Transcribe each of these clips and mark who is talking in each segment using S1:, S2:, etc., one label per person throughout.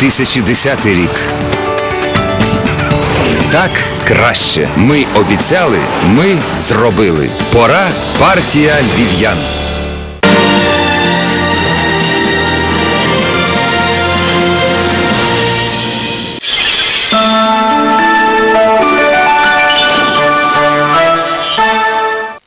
S1: 2010 рік. Так краще. Ми обіцяли, ми зробили. Пора партія львів'ян.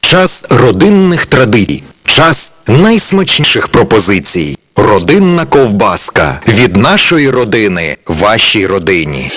S2: Час родинних традицій. Час найсмачніших пропозицій. Родинна ковбаска. Від нашої родини вашій родині.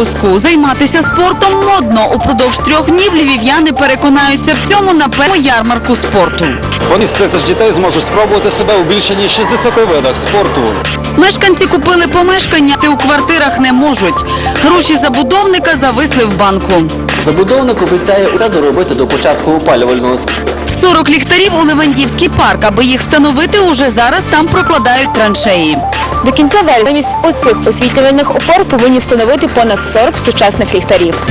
S3: Випуску займатися спортом модно. Упродовж трьох днів львів'яни переконаються в цьому на першому ярмарку спорту.
S4: Понад тисяч дітей зможуть спробувати себе у більше ніж 60 видах спорту.
S3: Мешканці купили помешкання, ти у квартирах не можуть. Гроші забудовника зависли в банку.
S5: Забудовник обіцяє усе доробити до початку опалювального.
S3: 40 ліхтарів у Левандівський парк. Аби їх встановити, уже зараз там прокладають траншеї.
S6: До кінця вересня замість оцих освітлювальних опор повинні встановити понад 40 сучасних ліхтарів.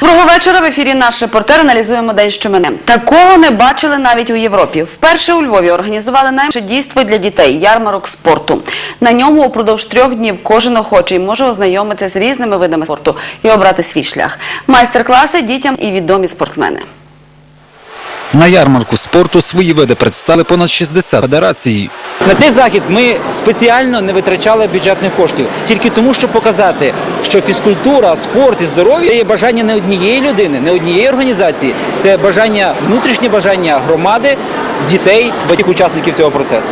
S3: Доброго вечора. В ефірі наш репортер аналізуємо день, що мене. Такого не бачили навіть у Європі. Вперше у Львові організували найменше дійство для дітей ярмарок спорту. На ньому упродовж трьох днів кожен охочий може ознайомитися з різними видами спорту і обрати свій шлях. Майстер-класи дітям і відомі спортсмени.
S7: На ярмарку спорту свої види представили понад 60 федерацій.
S8: На цей захід ми спеціально не витрачали бюджетних коштів тільки тому, щоб показати, що фізкультура, спорт і здоров'я є бажання не однієї людини, не однієї організації. Це бажання, внутрішнє бажання громади, дітей, батьків учасників цього процесу.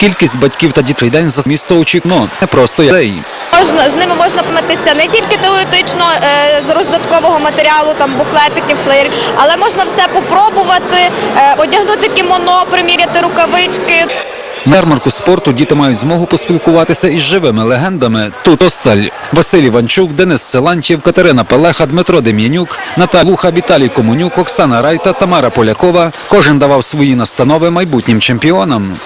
S7: Кількість батьків та дітей день за місто очікно не просто дітей.
S9: Можна з ними можна помитися не тільки теоретично е, з роздаткового матеріалу, там буклетиків, флеєрів, але можна все попробувати, е, одягнути кімоно, приміряти рукавички.
S7: На ярмарку спорту діти мають змогу поспілкуватися із живими легендами. Тут Осталь, Василь Іванчук, Денис Селантьєв, Катерина Пелеха, Дмитро Дем'янюк, Наталя Луха, Віталій Комунюк, Оксана Райта, Тамара Полякова. Кожен давав свої настанови майбутнім чемпіонам.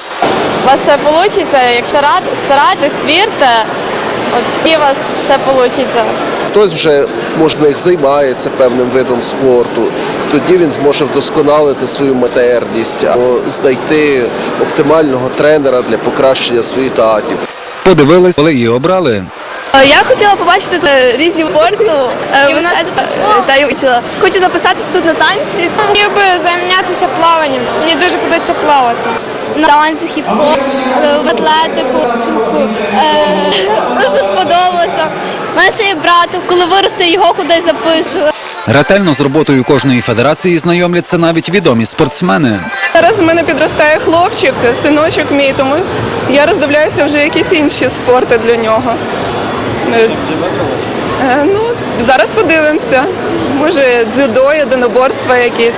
S6: У вас все вийде, якщо старайтесь, вірте, от і у вас все вийде.
S10: Хтось вже може з них займається певним видом спорту, тоді він зможе вдосконалити свою майстерність або знайти оптимального тренера для покращення своїх татів.
S7: Подивились, але і обрали.
S6: Я хотіла побачити е, різні спорту, та й вчила. Хочу записатися тут на танці.
S9: Хотів би зайнятися плаванням. Мені дуже подобається плавати. На танці хіп-хоп, е, в атлетику. Мені сподобалося. Мене ще є брат, коли виросте, його кудись запишу.
S7: Ретельно з роботою кожної федерації знайомляться навіть відомі спортсмени.
S11: Зараз в мене підростає хлопчик, синочок мій, тому я роздивляюся вже якісь інші спорти для нього. Е, е, Ну, зараз подивимося. Може, дзюдо, єдиноборства якісь.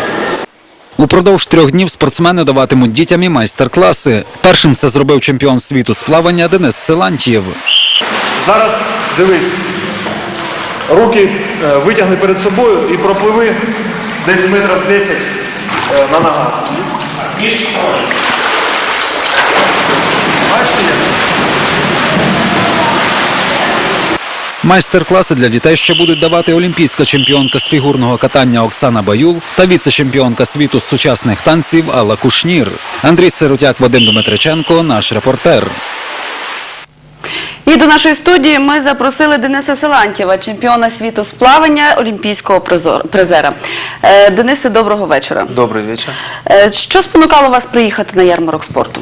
S7: Упродовж трьох днів спортсмени даватимуть дітям і майстер-класи. Першим це зробив чемпіон світу з плавання Денис Силантьєв.
S4: Зараз дивись. Руки е, витягни перед собою і пропливи десь метрів 10 е, на ногах. Бачите?
S7: Майстер-класи для дітей ще будуть давати олімпійська чемпіонка з фігурного катання Оксана Баюл та віце-чемпіонка світу з сучасних танців Алла Кушнір. Андрій Сиротяк, Вадим Дмитриченко, наш репортер.
S3: І до нашої студії ми запросили Дениса Силантьєва, чемпіона світу з плавання, олімпійського призера. Е, Денисе, доброго вечора.
S4: Добрый вечер.
S3: Е, Що спонукало вас приїхати на ярмарок спорту?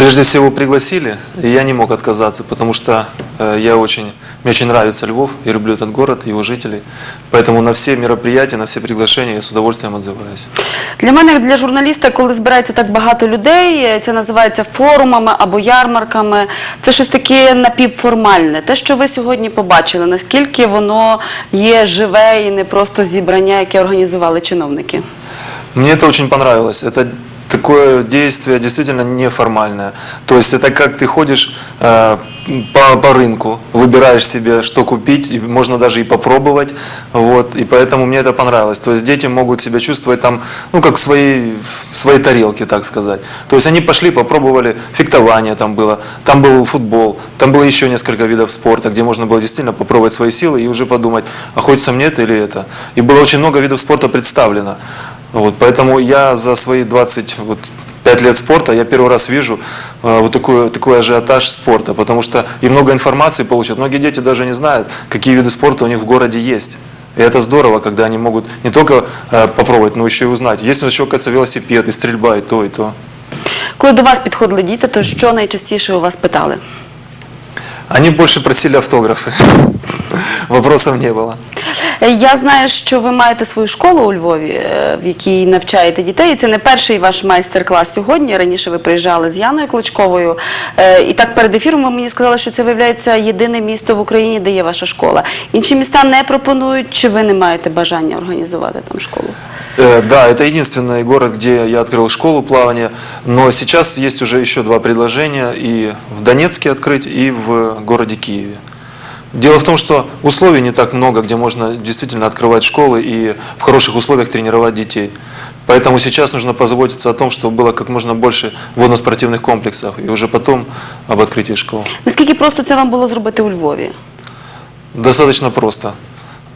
S4: Прежде всего пригласили, и я не мог отказаться, потому что э, я очень, мне очень нравится Львов, я люблю этот город, его жителей. Поэтому на все мероприятия, на все приглашения я с удовольствием отзываюсь.
S3: Для мене, як для журналіста, коли збирається так багато людей, е, це називається форумами або ярмарками. Це щось таке напівформальне. Те, що ви сьогодні побачили, наскільки воно є живе і не просто зібрання, яке організували чиновники.
S4: Мне это очень понравилось. Это такое действие действительно неформальное. То есть это как ты ходишь э, по, по рынку, выбираешь себе, что купить, и можно даже и попробовать. Вот, и поэтому мне это понравилось. То есть дети могут себя чувствовать там, ну, как в своей, в своей тарелке, так сказать. То есть они пошли, попробовали, фехтование там было, там был футбол, там было еще несколько видов спорта, где можно было действительно попробовать свои силы и уже подумать, а хочется мне это или это. И было очень много видов спорта представлено. Вот, поэтому я за свои 20 вот, 5 лет спорта я первый раз вижу э, вот такой, такой ажиотаж спорта, потому что и много информации получат. Многие дети даже не знают, какие виды спорта у них в городе есть. И это здорово, когда они могут не только э, попробовать, но еще и узнать. Есть у нас еще, оказывается, велосипед, и стрельба, и то, и то.
S3: Коли до вас підходили діти, то що найчастіше у вас питали?
S4: Они больше просили автографы. Вопросов не было.
S3: Е, Я знаю, що ви маєте свою школу у Львові, е, в якій навчаєте дітей. І це не перший ваш майстер-клас сьогодні. Раніше ви приїжджали з Яною Клочковою. Е, І так перед ефіром ви мені сказали, що це виявляється єдине місто в Україні, де є ваша школа. Інші міста не пропонують, чи ви не маєте бажання організувати там школу?
S4: Э, Да, это единственный город, где я открыл школу плавания, но сейчас есть уже еще два предложения и в Донецке открыть, и в городе Киеве. Дело в том, что условий не так много, где можно действительно открывать школы и в хороших условиях тренировать детей. Поэтому сейчас нужно позаботиться о том, чтобы было как можно больше водно-спортивных комплексов, и уже потом об открытии школ.
S3: Наскільки просто це вам було зробити у Львові?
S4: Достаточно просто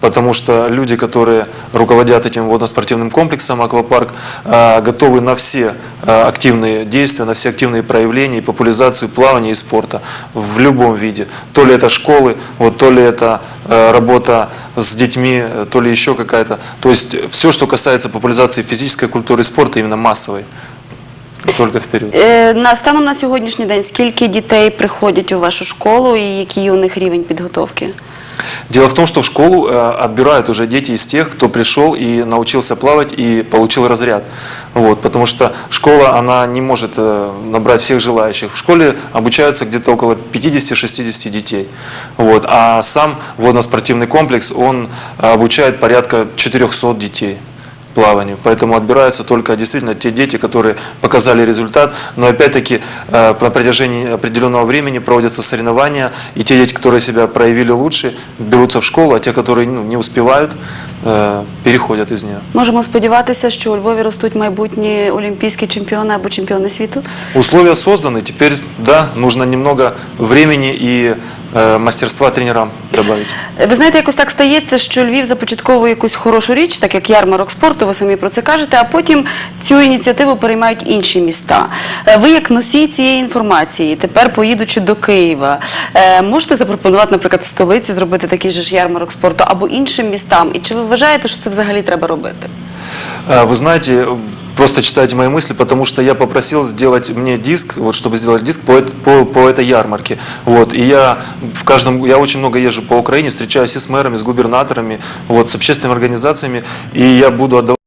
S4: Потому что люди, которые руководят этим водно-спортивным комплексом «Аквапарк», э, готовы на все э, активные действия, на все активные проявления и популяризацию плавания и спорта в любом виде. То ли это школы, вот, то ли это э, работа с детьми, э, то ли еще какая-то. То есть все, что касается популяризации физической культуры и спорта, именно массовой, только вперед.
S3: Е, На станом на сьогоднішній день скільки дітей приходять у вашу школу і який у них рівень підготовки?
S4: Дело в том, что в школу э, отбирают уже дети из тех, кто пришел и научился плавать и получил разряд. Вот, потому что школа, она не может э, набрать всех желающих. В школе обучаются где-то около 50-60 детей. Вот, а сам водно-спортивный комплекс, он э, обучает порядка 400 детей плаванию. Поэтому отбираются только действительно те дети, которые показали результат. Но опять-таки э, на протяжении определенного времени проводятся соревнования, и те дети, которые себя проявили лучше, берутся в школу, а те, которые ну, не успевают, э, переходят из нее.
S3: Можемо сподіватися, що у Львові ростуть майбутні олімпійські чемпіони або чемпіони світу.
S4: Условия созданы, теперь, да, нужно немного времени и э, мастерства тренерам добавить.
S3: Ви знаєте, якось так стається, що Львів започатковує якусь хорошу річ, так як ярмарок спорту, ви самі про це кажете, а потім цю ініціативу переймають інші міста. Е, Ви як носій цієї інформації, тепер поїдучи до Києва, е, можете запропонувати, наприклад, столиці зробити такий же ж ярмарок спорту або іншим містам? І чи ви вважаєте, що це взагалі треба робити?
S4: А, Вы знаете, просто читайте мои мысли, потому что я попросил сделать мне диск, вот чтобы сделать диск по, по, по этой ярмарке. Вот, и я в каждом, я очень много езжу по Украине, встречаюсь и с мэрами, с губернаторами, вот, с общественными организациями, и я буду отдавать